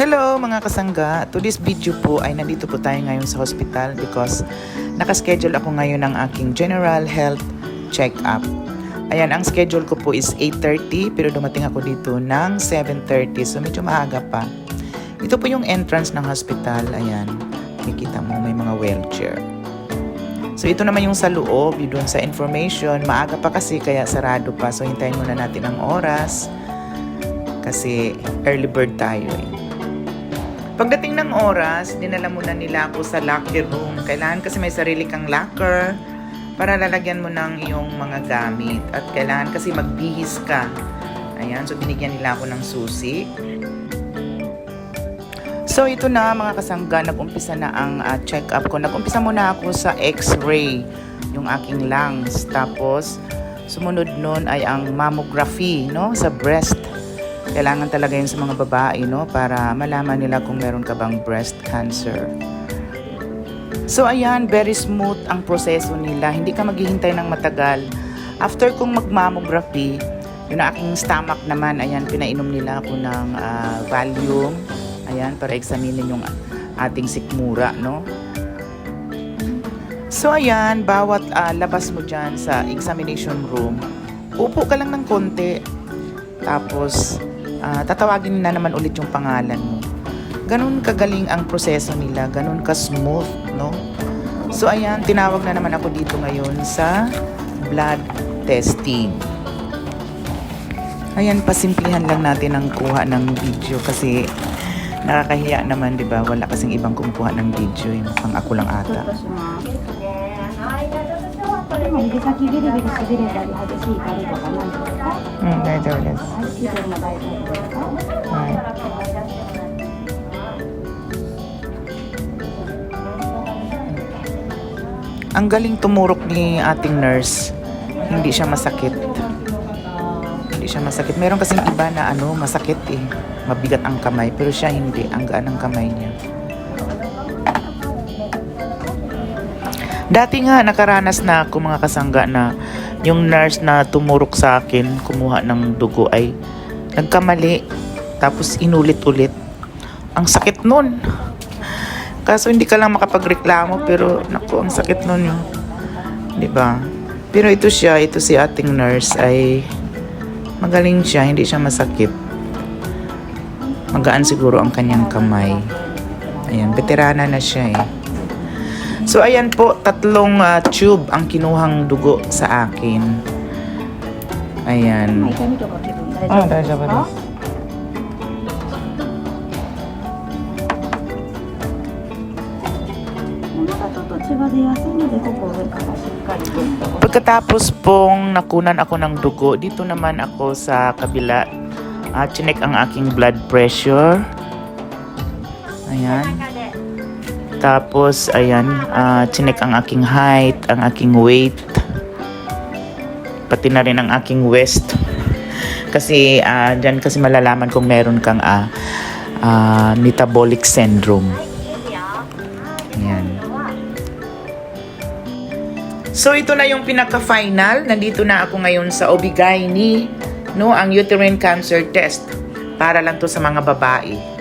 Hello mga kasangga! To this video po ay nandito po tayo ngayon sa hospital because nakaschedule ako ngayon ng aking general health check-up. Ayan, ang schedule ko po is 8.30 pero dumating ako dito ng 7.30 so medyo maaga pa. Ito po yung entrance ng hospital. Ayan, makikita mo may mga wheelchair. So ito naman yung sa loob, yung doon sa information. Maaga pa kasi kaya sarado pa. So hintayin muna natin ang oras kasi early bird tayo eh. Pagdating ng oras, dinala muna nila ako sa locker room. Kailangan kasi may sarili kang locker para lalagyan mo ng iyong mga gamit. At kailangan kasi magbihis ka. Ayan, so binigyan nila ako ng susi. So ito na mga kasangga, nag-umpisa na ang ah, check-up ko. Nag-umpisa muna ako sa x-ray, yung aking lungs. Tapos, sumunod nun ay ang mammography, no, sa breast. Kailangan talaga yun sa mga babae, no? Para malaman nila kung meron ka bang breast cancer. So, ayan, very smooth ang proseso nila. Hindi ka maghihintay ng matagal. After kong mag-mammography, yung aking stomach naman, ayan, pinainom nila ako ng ah, Valium. Ayan, para examinin yung ating sikmura, no? So, ayan, bawat ah, labas mo dyan sa examination room, upo ka lang ng konti. Tapos, ah, tatawagin na naman ulit yung pangalan mo. Ganun kagaling ang proseso nila, ganun ka-smooth, no? So, ayan, tinawag na naman ako dito ngayon sa blood testing. Ayan, pasimplihan lang natin ang kuha ng video kasi nakakahiya naman, di ba? Wala kasing ibang kumukuha ng video, yung mukhang ako lang ata. っとします。でも指先ビリビリしびれたり激しい痛みとかないですか？ Hmm, 大丈夫です。はい、以上も大丈夫ですか？はい。Ang galing tumurok ni ating nurse. Hindi siya masakit. Hindi siya masakit. Meron kasing iba na ano, masakit eh. Mabigat ang kamay. Pero siya hindi. Ang gaan ang kamay niya. Dati nga, nakaranas na ako mga kasangga na yung nurse na tumurok sa akin, kumuha ng dugo ay nagkamali. Tapos inulit-ulit. Ang sakit nun. Kaso hindi ka lang makapagreklamo pero naku, ang sakit nun yung 'di ba? Pero ito siya, ito si ating nurse ay magaling siya, hindi siya masakit. Magaan siguro ang kanyang kamay. Ayan, veterana na siya eh. So ayan po, tatlong uh, tube ang kinuhang dugo sa akin. Ayan. Ah, dahil siya ba Pagkatapos pong nakunan ako ng dugo, dito naman ako sa kabila. Uh, chinek ang aking blood pressure. Ayan. Tapos, ayan, ah, chinek ang aking height, ang aking weight. Pati na rin ang aking waist. Kasi, ah, dyan kasi malalaman kung meron kang ah, ah, metabolic syndrome. Ayan. So ito na yung pinaka-final. Nandito na ako ngayon sa Obigaini, no, ang uterine cancer test. Para lang to sa mga babae.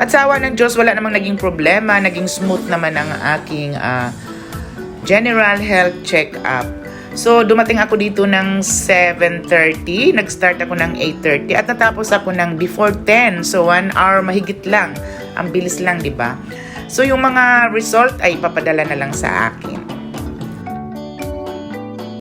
At sa ng Diyos, wala namang naging problema. Naging smooth naman ang aking ah, general health check-up. So, dumating ako dito ng 7.30. Nag-start ako ng 8.30. At natapos ako ng before 10. So, 1 hour mahigit lang. Ang bilis lang, di ba? So, yung mga result ay papadala na lang sa akin.